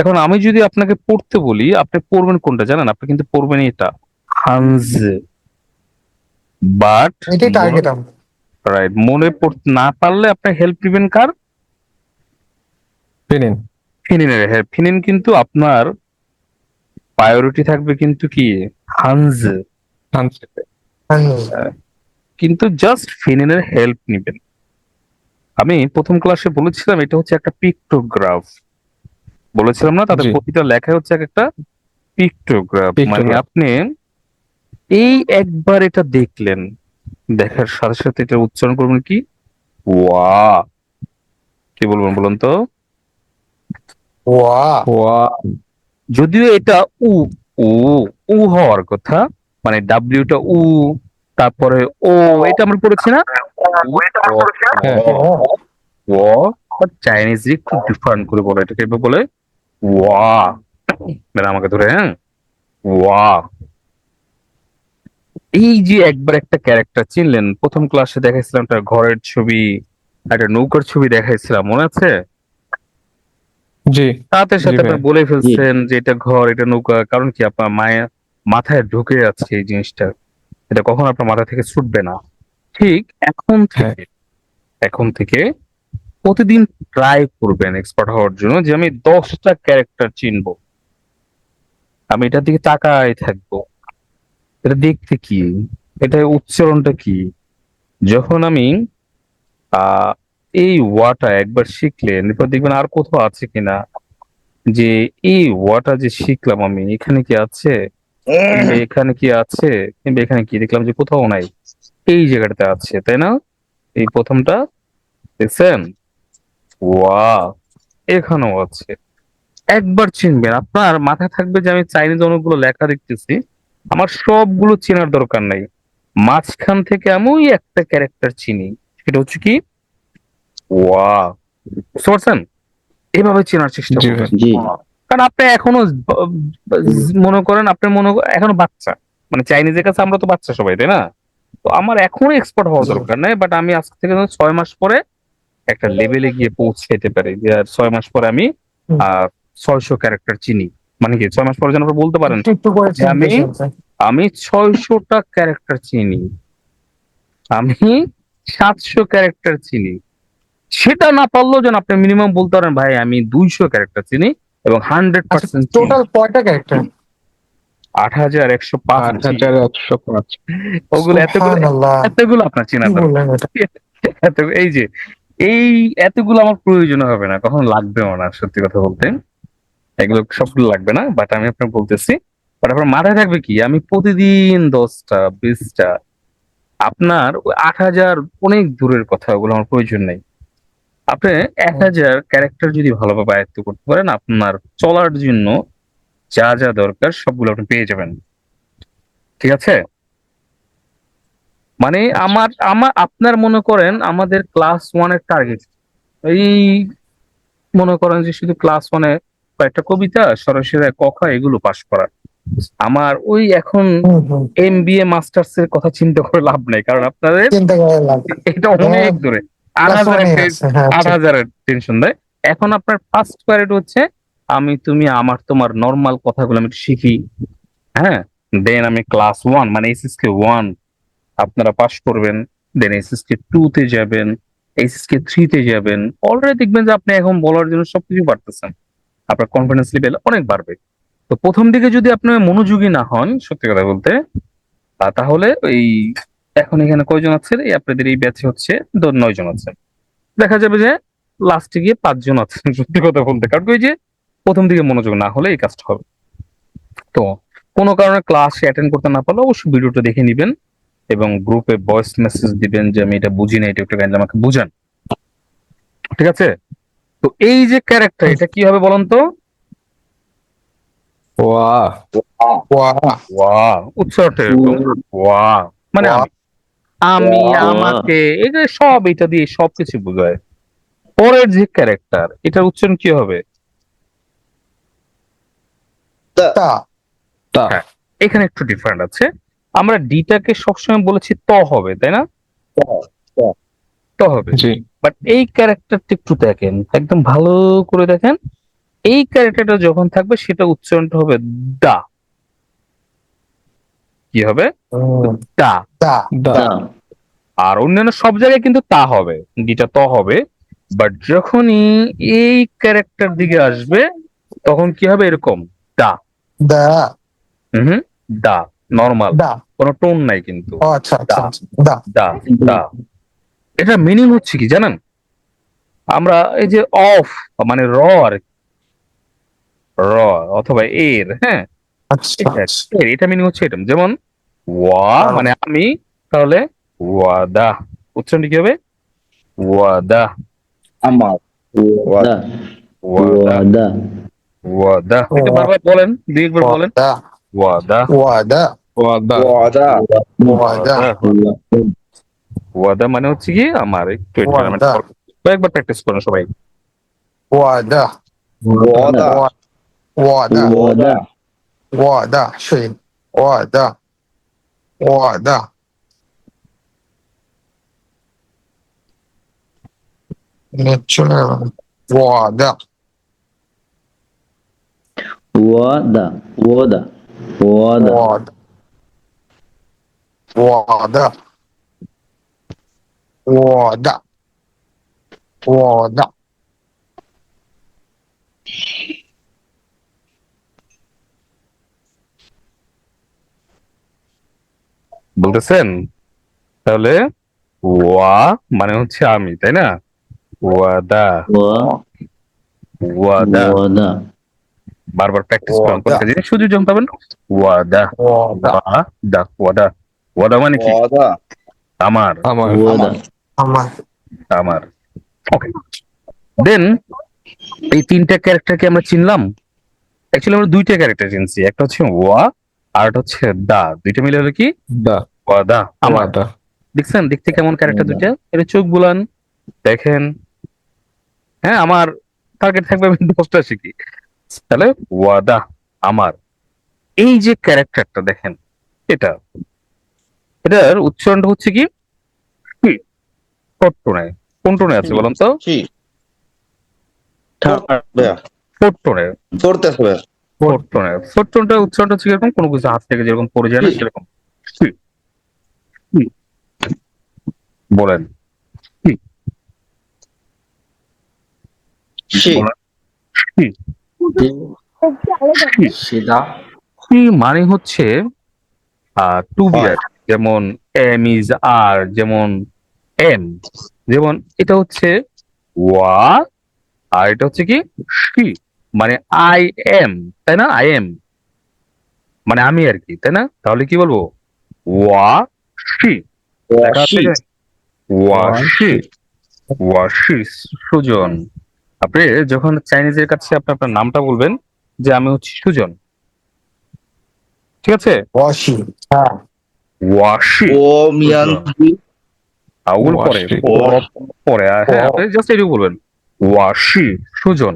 এখন আমি যদি আপনাকে পড়তে বলি আপনি পড়বেন কোনটা জানেন? আপনি কিন্তু পড়বেন এটা। হানজ। বাট এটাই টার্গেট আমার। রাইট মনে পড়তে না পারলে আপনি হেল্প নেবেন কার? ফিনিন। ফিনিনের হ্যাঁ ফিনিন কিন্তু আপনার প্রায়োরিটি থাকবে কিন্তু কি? হানজ। কিন্তু জাস্ট ফিনিনের হেল্প নেবেন। আমি প্রথম ক্লাসে বলেছিলাম এটা হচ্ছে একটা পিক্টোগ্রাফ বলেছিলাম না তাদের প্রতিটা লেখা হচ্ছে এক একটা পিক্টোগ্রাফ মানে আপনি এই একবার এটা দেখলেন দেখার সাথে সাথে এটা উচ্চারণ করবেন কি ওয়া কি বলবেন বলুন তো ওয়া ওয়া যদিও এটা উ উ উ হওয়ার কথা মানে ডাব্লিউটা উ তারপরে ও এটা আমরা পড়েছি না হ্যাঁ। ও বাট চাইনিজ একটু ডিফারেন্ট করে বলে এটাকে বলে ওয়া মানে আমাকে ধরে হ্যাঁ? ওয়া এই যে একবার একটা ক্যারেক্টার চিনলেন প্রথম ক্লাসে দেখাইছিলাম একটা ঘরের ছবি একটা নৌকার ছবি দেখাইছিলাম মনে আছে? জি। সাথে জি সাথে আপনি বলে ফেলছেন যে এটা ঘর এটা নৌকা কারণ কি আপনার মায়ের মাথায় ঢুকে যাচ্ছে এই জিনিসটা। এটা কখন আপনার মাথা থেকে ছুটবে না। ঠিক এখন হ্যাঁ। থেকে এখন থেকে প্রতিদিন ট্রাই করবেন এক্সপার্ট হওয়ার জন্য যে আমি দশটা ক্যারেক্টার চিনবো। আমি এটার দিকে তাকায় থাকব। এটা দেখতে কি? এটা উচ্চারণটা কি? যখন আমি এই ওয়াটা একবার শিখলেন, এরপর দেখবেন আর কোথাও আছে কিনা? যে এই ওয়াটা যে শিখলাম আমি, এখানে কি আছে? এখানে কি আছে? কিংবা এখানে কি? দেখলাম যে কোথাও নাই। এই জায়গাটাতে আছে, তাই না? এই প্রথমটা, দেখছেন? ওয়া এখানেও আছে। একবার চিনবেন আপনার মাথায় থাকবে যে আমি চাইনিজ অনেকগুলো লেখা দেখতেছি। আমার সবগুলো চেনার দরকার নাই। মাঝখান থেকে আমি ওই একটা ক্যারেক্টার চিনি। সেটা হচ্ছে কি? ওয়া বুঝতে পারছেন? এভাবে চেনার চেষ্টা জি করবেন। কারণ আপনি এখনও মনে করেন আপনি মনে এখনও বাচ্চা। মানে চাইনিজের কাছে আমরা তো বাচ্চা সবাই তাই না? তো আমার এখনও এক্সপার্ট হওয়ার দরকার নেই বাট আমি আজ থেকে ধরুন ছয় মাস পরে একটা লেভেলে গিয়ে পৌঁছাইতে পারি। যে আর ছয় মাস পরে আমি ছয়শো ক্যারেক্টার চিনি। মানে কি ছয় মাস পরে যেন বলতে পারেন আমি- আমি ছয়শোটা ক্যারেক্টার চিনি। আমি সাতশো ক্যারেক্টার চিনি। সেটা না পারলেও যেন আপনি মিনিমাম বলতে পারেন ভাই আমি দুইশো ক্যারেক্টার চিনি এবং হান্ড্রেড পার্সেন্ট টোটাল কয়টা ক্যারেক্টার আট হাজার একশো পাঁচ আট হাজার একশো পাঁচ। ওগুলো এতগুলো এতগুলো আপনার চেনা দরকার। এত এই যে এই এতগুলো আমার প্রয়োজন হবে না কখন লাগবেও না সত্যি কথা বলতে। এগুলো সবগুলো লাগবে না বাট আমি আপনাকে বলতেছি বাট আপনার মাথায় থাকবে কি? আমি প্রতিদিন দশটা বিশটা আপনার আট হাজার অনেক দূরের কথা ওগুলো আমার প্রয়োজন নেই। আপনি এক হাজার ক্যারেক্টার যদি ভালোভাবে আয়ত্ত করতে পারেন আপনার চলার জন্য যা যা দরকার সবগুলো আপনি পেয়ে যাবেন। ঠিক আছে? মানে আমার আমার আপনার মনে করেন আমাদের ক্লাস ওয়ানের টার্গেট এই মনে করেন যে শুধু ক্লাস ওয়ানে কয়েকটা কবিতা সরাসরি কখা এগুলো পাশ করা আমার ওই এখন। এম বি এ মাস্টার্স এর কথা চিন্তা করে লাভ নেই কারণ আপনাদের এটা অনেক দূরে। আট Plus হাজার one এ আছে, হ্যাঁ, আট। হাজারের টেনশন দেয়। এখন আপনার ফার্স্ট প্যারেড হচ্ছে আমি তুমি আমার তোমার নর্মাল কথাগুলো আমি শিখি। হ্যাঁ দেন আমি ক্লাস ওয়ান মানে এসএসকে ওয়ান আপনারা পাস করবেন দেন এসএস কে টু তে যাবেন এসএস কে থ্রি তে যাবেন অলরেডি দেখবেন যে আপনি এখন বলার জন্য সবকিছু পারতেছেন। আপনার কনফিডেন্স লেভেল অনেক বাড়বে। তো প্রথম দিকে যদি আপনি মনোযোগী না হন, সত্যি কথা বলতে তাহলে ওই এখন এখানে কয়জন আছেন? এই আপনাদের এই ব্যাচে হচ্ছে নয় জন আছেন। দেখা যাবে যে লাস্টে গিয়ে পাঁচজন আছেন, সত্যি কথা বলতে। কারণ ওই যে প্রথম দিকে মনোযোগ না হলে এই কাজটা হবে। তো কোনো কারণে ক্লাস অ্যাটেন্ড করতে না পারলে অবশ্যই ভিডিওটা দেখে নিবেন। এবং গ্রুপে ভয়েস মেসেজ দিবেন যে আমি এটা বুঝি না এটা একটু কাইন্ডলি আমাকে বুঝান। ঠিক আছে? তো এই যে ক্যারেক্টার এটা কি হবে বলুন তো? ওয়া ওয়া ওয়া উৎসাহটা এরকম। ওয়া মানে আমি আমি আমাকে এই যে সব এটা দিয়ে সবকিছু বোঝায়। পরের যে ক্যারেক্টার এটার উচ্চারণ কি হবে? তা। তা হ্যাঁ। এখানে একটু ডিফারেন্ট আছে। আমরা ডিটাকে সবসময় বলেছি ত হবে তাই না? ত হবে। জি। বাট এই ক্যারেক্টারটা একটু দেখেন একদম ভালো করে দেখেন। এই ক্যারেক্টারটা যখন থাকবে সেটা উচ্চারণটা হবে দা। কি হবে. দা. দা. আর অন্যান্য সব জায়গায় কিন্তু তা হবে গিটা ত হবে। বাট যখনই এই ক্যারেক্টার দিকে আসবে তখন কি হবে? এরকম দা। Da. হুম দা। নর্মাল. কোনো টোন নাই কিন্তু। আচ্ছা আচ্ছা আচ্ছা। দা দা এটা মিনিং হচ্ছে কি জানেন? আমরা এই যে অফ মানে র আর কি। র অথবা এর হ্যাঁ? আচ্ছা এটা মিনিং হচ্ছে এটা যেমন ওয়া। মানে আমি তাহলে ওয়াদা উচ্চারণটি কি হবে? ওয়াদা. Wada. ওয়াদা. ওয়াদা এটা ওয়া- বারবার বলেন দুই একবার বলেন। ওয়াদা ওয়াদা. ওয়াদা মানে হচ্ছে কি আমার একটু ওয়াদা। মানে কয়েকবার প্র্যাকটিস করুন সবাই Wada. Wada. নেট চলে গেল ওয়াদা Wada. Wada. ওয়াদা ওয়াদা ওয়াদা ওয়াদা বলতেছেন তাহলে ওয়া মানে হচ্ছে আমি তাই না ওয়াদা. ওয়াদা Wada. বারবার প্র্যাকটিস করুন ওয়াদা। কোনটা জিনিস সুযোগ যখন পাবেন ওয়াদা ওয়াদা ওয়াদা ওয়াদা ওয়াদা মানে কি. আমার আমার. আমার আমার ওকে দেন এই তিনটা ক্যারেক্টারকে আমরা চিনলাম। অ্যাকচুয়ালি আমরা দুইটা ক্যারেক্টার চিনছি। একটা হচ্ছে ওয়া আর একটা হচ্ছে দা। দুইটা মিলে হলো কি? দা। ওয়াদা। আমার ওয়াদা দেখছেন? দেখতে কেমন ক্যারেক্টার দুইটা? এটা চোখ বুলান। দেখেন। হ্যাঁ আমার টার্গেট থাকবে আমি দশটা শিখি। তাহলে ওয়াদা আমার এই যে ক্যারেক্টারটা দেখেন এটা এটার উচ্চারণটা হচ্ছে কি? কি? ফোর্থ কোন টোনে আছে বলুন তো? Sí. Vea, ফোর্থ টোনে fuerte a ver. ফোর্থ টোনে ফোর্থ টোনটা উচ্চারণটা হচ্ছে কীরকম? কোনো কিছু হাত থেকে যেরকম পড়ে যায় না? সেরকম? বলেন। মানে হচ্ছে টু বি হয়। যেমন এম ইজ আর যেমন এম যেমন এটা হচ্ছে ওয়া আর এটা হচ্ছে কি শি মানে আই এম তাই না? আই এম মানে আমি আর কি তাই না? তাহলে কি বলব? ওয়া শি? Washi washi Sujan. আপনি যখন চাইনিজের কাছে আপনি আপনার নামটা বলবেন যে আমি হচ্ছি সুজন। ঠিক আছে? ওয়াশি হ্যাঁ। ওয়াশি ও মিয়ানজি আউল পরে পরে হ্যাঁ আপনি জাস্ট এটুকু বলবেন। ওয়াশি সুজন।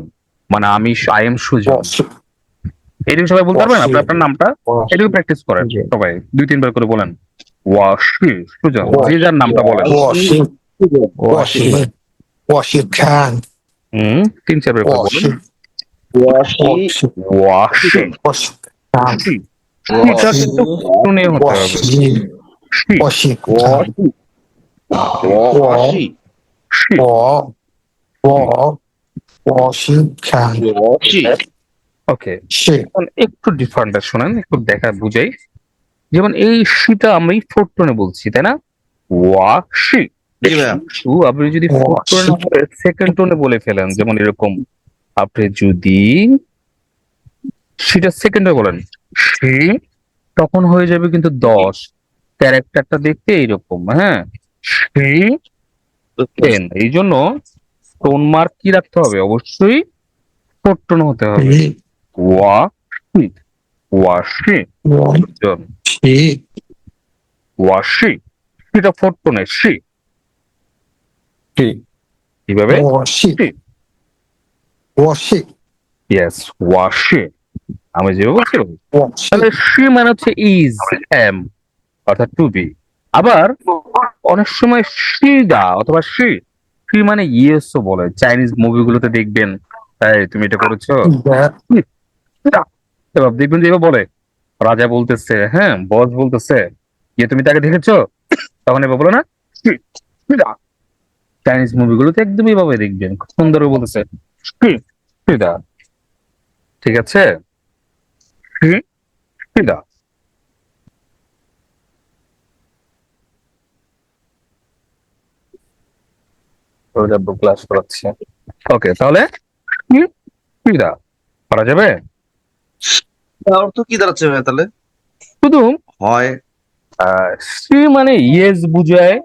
মানে আমি আই এম সুজন। এটুকু সবাই বলতে পারবেন। আপনি আপনার নামটা? এটুকু প্র্যাকটিস করেন সবাই। দুই তিনবার করে বলেন। ওয়াশি সুজন। যে যার নামটা বলেন। ওয়াশি ওয়াশি ওয়াশি খান হুম তিন চারবার করে বলেন। Washi washi washi washi Khan Washi washi washi washi Washi okay একটু ডিফারেন্ট শোনেন একটু দেখা বুঝাই যেমন এই শিটা আমি ফোর্থ টোনে বলছি তাই না ওয়া শি জি ম্যাম। শু আপনি যদি ওয়া ফোর্থ টোনে সেকেন্ড টোনে বলে ফেলেন যেমন এরকম আপনি যদি সেটা সেকেন্ডে বলেন সি তখন হয়ে যাবে কিন্তু দশ। ক্যারেক্টারটা দেখতে এইরকম হ্যাঁ? সি টেন এই জন্য টোন মার্ক কি রাখতে হবে? অবশ্যই টোন হতে হবে। ওয়া ওয়াশি ওয়াশি সেটা ফোর্থ টোনে সি কীভাবে? ওয়াশি ওয়াশি ইয়েস ওয়াশি আমি যেভাবে বলছি তাহলে সি মানে হচ্ছে ইজ এম অর্থাৎ টু বি আবার অনেক সময় সি দা অথবা সি সি মানে ইয়েসও বলে। চাইনিজ মুভিগুলোতে দেখবেন। এই তুমি এটা করেছ? এবার দেখবেন যে বলে রাজা বলতেছে হ্যাঁ বস বলতেছে যে তুমি তাকে দেখেছ? তখন এবার বলো না চাইনিজ মুভিগুলোতে একদমই এভাবে দেখবেন। খুব সুন্দর বলতেছে। ঠিক আছে? সিদা ক্লাস করাচ্ছে। ওকে তাহলে? সিদা করা যাবে? অর্থ কি দাঁড়াচ্ছে তাহলে? শুধু? হয়। মানে ইয়েস বুঝায়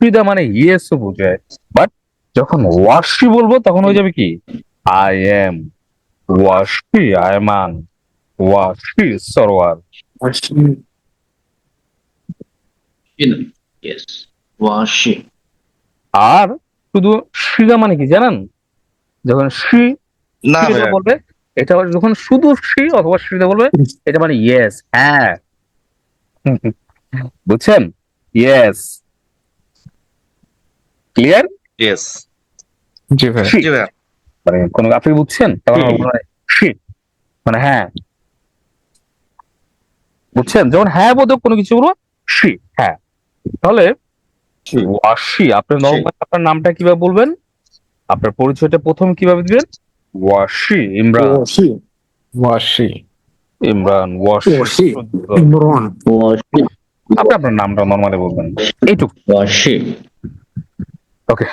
ফিদা মানে বুঝায়। বাট যখন ওয়াশি বলব তখন হয়ে যাবে কি? I am Washi I am Washi. Washi. আর শুধু শ্রীদা মানে কি জানেন? যখন শ্রী না বলবে এটা আবার যখন শুধু শ্রী অথবা শ্রীদা বলবে এটা মানে ইয়েস হ্যাঁ। বুঝছেন? ইয়েস ক্লিয়ার ইয়েস জি ভাই জি ভাইয়া। মানে কোনো আপনি বুঝছেন? মনে. মানে হ্যাঁ। বুঝছেন? যেমন হ্যাঁ বোধক কোনো কিছু বলব শি হ্যাঁ। তাহলে ওয়াশি আপনার নর্মাল আপনার নামটা কীভাবে বলবেন? আপনার পরিচয়টা প্রথম কীভাবে দিবেন? ওয়াশি ইমরান। ওয়াশি ওয়াশি ইমরান ওয়াশি ওয়াশি ইমরান। Washi. আপনি আপনার নামটা নর্মালি বলবেন। এইটুকু। Washi. ওকে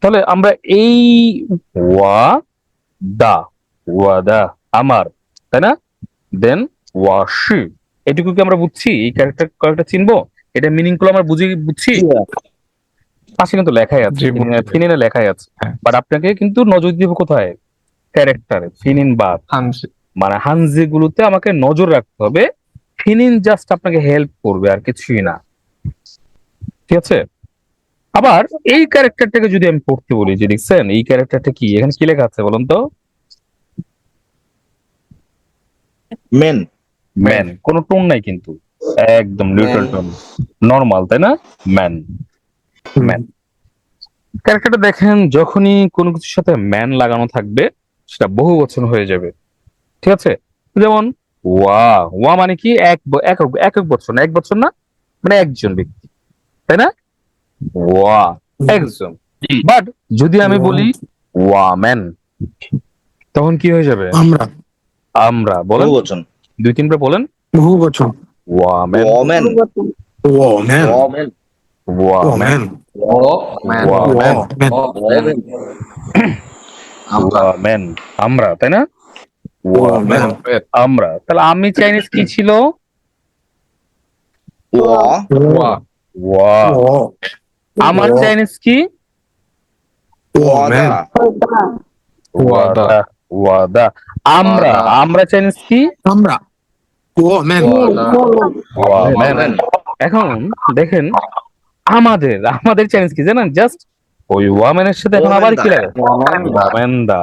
তাহলে আমরা এই ওয়া দা ওয়াদা আমার তাই না? দেন ওয়াশি এটুকু কি আমরা বুঝছি? এই ক্যারেক্টার কয়েকটা চিনবো? এটা মিনিংগুলো আমরা বুঝি বুঝছি? পাশে কিন্তু লেখাই আছে ফিনিনে লেখাই আছে। হ্যাঁ। বাট আপনাকে কিন্তু নজর দিব কোথায়? ক্যারেক্টারে ফিনিন বাদ। হানজি। মানে হানজি গুলোতে আমাকে নজর রাখতে হবে। ফিনিন জাস্ট আপনাকে হেল্প করবে আর কিছুই না। ঠিক আছে? আবার এই ক্যারেক্টারটাকে যদি আমি পড়তে বলি যে দেখছেন এই ক্যারেক্টারটা কি? এখানে কি লেখা আছে বলুন তো? মেন ম্যান কোনো টোন নাই কিন্তু। একদম নিউট্রাল টোন নর্মাল তাই না? ম্যান ম্যান ক্যারেক্টারটা দেখেন যখনই কোনো কিছুর সাথে ম্যান লাগানো থাকবে সেটা বহু বচন হয়ে যাবে। ঠিক আছে? যেমন ওয়া ওয়া মানে কি? এক এক একক একক বচন এক বছর না মানে একজন ব্যক্তি। তাই না? ওয়া একজন। বাট যদি আমি বলি ওয়া ম্যান তখন কি হয়ে যাবে? আমরা। আমরা বলেন। বহুবচন দুই তিনবার বলেন বহু বচন ওয়া ম্যান ওমেন ওমেন ওমেন ওয়া ম্যান ওমেন ওমেন আমরা তাই না ওয়া আমরা তাহলে আমি চাইনিজ কি ছিল ওয়া ওয়া ওয়া ও আমার চাইনিজ কি ওয়াদা ওয়াদা ওয়াদা। আমরা আমরা চাইনিজ কি আমরা এখন দেখেন আমাদের আমাদের চাইনিজ কি জানেন? জাস্ট ওই ওয়ামেনের সাথে এখন আবার কি লাগে? ওয়ামেন্দা।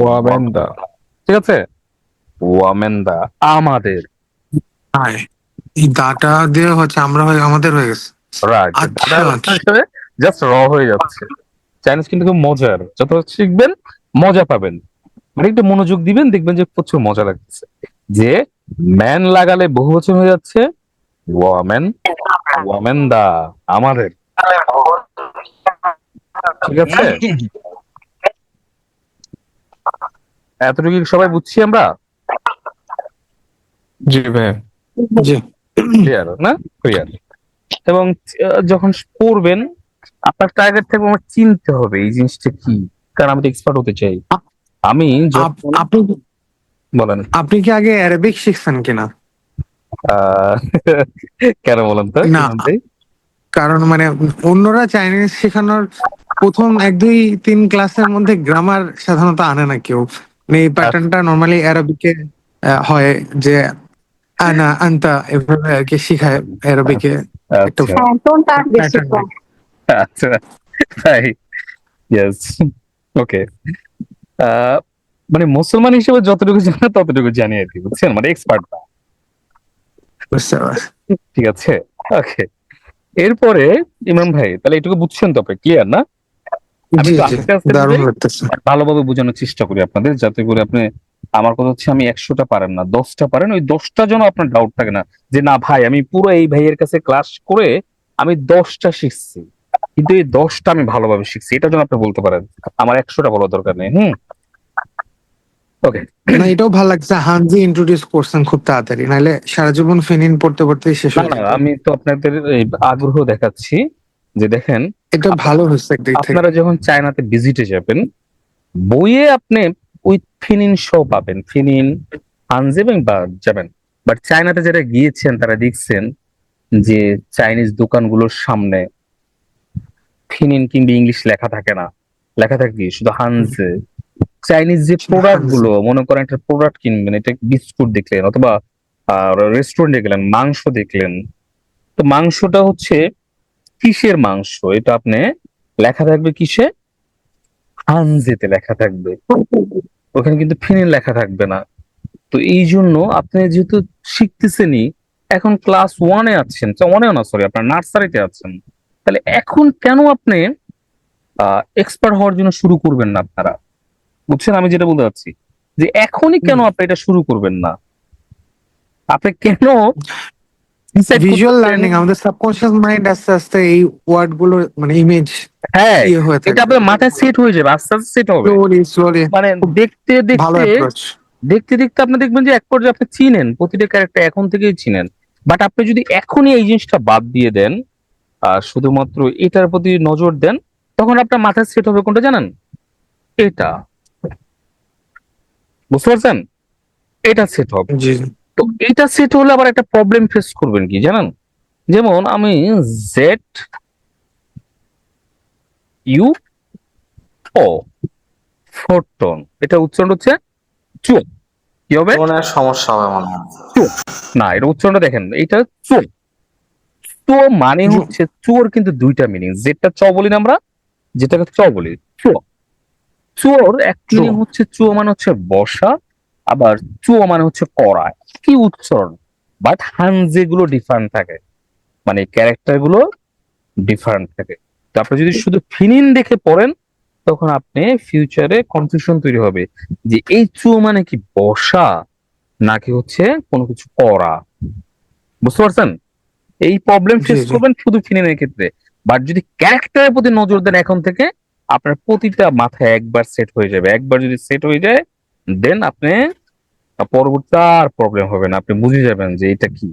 ওয়াবেন্দা ঠিক আছে? ওয়ামেন্দা আমাদের। এই দাটা দিয়ে হচ্ছে আমরা হয়ে আমাদের হয়ে গেছে। রাইট আচ্ছা, আচ্ছা। জাস্ট র হয়ে যাচ্ছে। চাইনিজ কিন্তু খুব মজার। যত শিখবেন মজা পাবেন। মানে একটু মনোযোগ দিবেন দেখবেন যে প্রচুর মজা লাগছে যে ম্যান লাগালে বহু বছর হয়ে যাচ্ছে ওয়ামেন ওয়ামেন দা আমাদের। ঠিক আছে? এতটুকু সবাই বুঝছি আমরা? জি ভাই। জি। ক্লিয়ার না? ক্লিয়ার এবং যখন পড়বেন আপনার টার্গেট থাকবে আমার চিনতে হবে এই জিনিসটা কি? কারণ আমি তো এক্সপার্ট হতে চাই। আমি আপনি বলেন। আপনি কি আগে অ্যারাবিক শিখছেন কিনা? আহ, কেন বলেন তো? না। কারণ মানে অন্যরা চাইনিজ শেখানোর প্রথম এক দুই তিন ক্লাসের মধ্যে গ্রামার সাধারণত আনে না কেউ। মানে এই প্যাটার্নটা নর্মালি অ্যারাবিকে আহ, হয় যে আনা আন্তা এভাবে আর কি শিখায় অ্যারাবিকে একটু তাই ইয়েস ওকে। মানে মুসলমান হিসেবে যতটুকু জানা ততটুকু জানি আর কি বুঝছেন? মানে এক্সপার্ট না। ঠিক আছে? ওকে। এরপরে ইমাম ভাই তাহলে এটুকু বুঝছেন তো ক্লিয়ার না? আমি ভালোভাবে বোঝানোর চেষ্টা করি আপনাদের যাতে করে আপনি আমার কথা হচ্ছে আমি একশোটা পারেন না দশটা পারেন ওই দশটা যেন আপনার ডাউট থাকে না যে না ভাই আমি পুরো এই ভাইয়ের কাছে ক্লাস করে আমি দশটা শিখছি। কিন্তু এই দশটা আমি ভালোভাবে শিখছি। এটা যেন আপনি বলতে পারেন। আমার একশোটা বলার দরকার নেই হুম? ওকে না এটাও ভালো লাগছে। হানজি ইন্ট্রোডিউস করছেন খুব তাড়াতাড়ি। নাহলে সারা জীবন ফিনিন পড়তে পড়তেই শেষ হয়ে আমি তো আপনাদের আগ্রহ দেখাচ্ছি যে দেখেন এটা ভালো আপনারা যখন চায়নাতে ভিজিটে যাবেন বইয়ে আপনি ওই ফিনিন শো পাবেন। ফিনিন যাবেন। বাট চায়নাতে যারা গিয়েছেন তারা দেখছেন যে চাইনিজ দোকানগুলোর সামনে ফিনিন কিংবা ইংলিশ লেখা থাকে না। লেখা থাকে কি? শুধু হানজে চাইনিজ যে প্রোডাক্টগুলো মনে করেন একটা প্রোডাক্ট কিনবেন এটা বিস্কুট দেখলেন অথবা রেস্টুরেন্টে গেলেন মাংস দেখলেন। তো মাংসটা হচ্ছে কিসের মাংস? এটা আপনি লেখা থাকবে কিসে? হানজেতে লেখা থাকবে। ওখানে কিন্তু ফিনিন লেখা থাকবে না। তো এই জন্য আপনি যেহেতু শিখতেছেনই এখন ক্লাস ওয়ানে আছেন ওয়ানে না সরি আপনার নার্সারিতে আছেন। তাহলে এখন কেন আপনি এক্সপার্ট হওয়ার জন্য শুরু করবেন না আপনারা? বুঝছেন? আমি যেটা বলতে চাচ্ছি যে এখনই কেন আপনি এটা শুরু করবেন না? আপনি কেন ভিজুয়াল লার্নিং আমাদের সাবকনশিয়াস মাইন্ড আস্তে আস্তে এই ওয়ার্ডগুলো মানে ইমেজ হ্যাঁ ইয়ে এটা আপনার মাথায় সেট হয়ে যাবে আস্তে আস্তে সেট হবে। মানে দেখতে দেখতে দেখতে দেখতে আপনি দেখবেন যে এক পর্যায়ে আপনি চিনেন প্রতিটা ক্যারেক্টার এখন থেকেই চিনেন। বাট আপনি যদি এখনই এই জিনিসটা বাদ দিয়ে দেন শুধুমাত্র এটার প্রতি নজর দেন তখন আপনার মাথায় সেট হবে কোনটা জানেন? এটা। বুঝতে পারছেন? এটা সেট হবে। তো এটা সেট হলে আবার একটা প্রবলেম ফেস করবেন কি জানেন? যেমন আমি জেড ইউ ও ফোরটন এটা উচ্চারণ হচ্ছে চু কি হবে? সমস্যা হবে মনে হয়। না এটা উচ্চারণটা দেখেন। এটা চো চো মানে হচ্ছে চোর কিন্তু দুইটা মিনিং যেটা চ বলি না আমরা যেটাকে চ বলি চো চোর চো। হচ্ছে চো মানে হচ্ছে বসা আবার চো মানে হচ্ছে করা কি উচ্চারণ? বাট হানজে গুলো ডিফারেন্ট থাকে মানে ক্যারেক্টারগুলো ডিফারেন্ট থাকে। তো আপনি যদি শুধু ফিনিন দেখে পড়েন তখন আপনি ফিউচারে কনফিউশন তৈরি হবে যে এই চো মানে কি বসা নাকি হচ্ছে কোনো কিছু করা। বুঝতে পারছেন? এই প্রবলেম ফেস। করবেন শুধু ফিনিনের ক্ষেত্রে। বাট যদি ক্যারেক্টারের প্রতি নজর দেন এখন থেকে আপনার প্রতিটা মাথায় একবার সেট হয়ে যাবে। একবার যদি সেট হয়ে যায় দেন আপনি পরবর্তী আর প্রবলেম হবে না। আপনি বুঝে যাবেন যে এটা কি।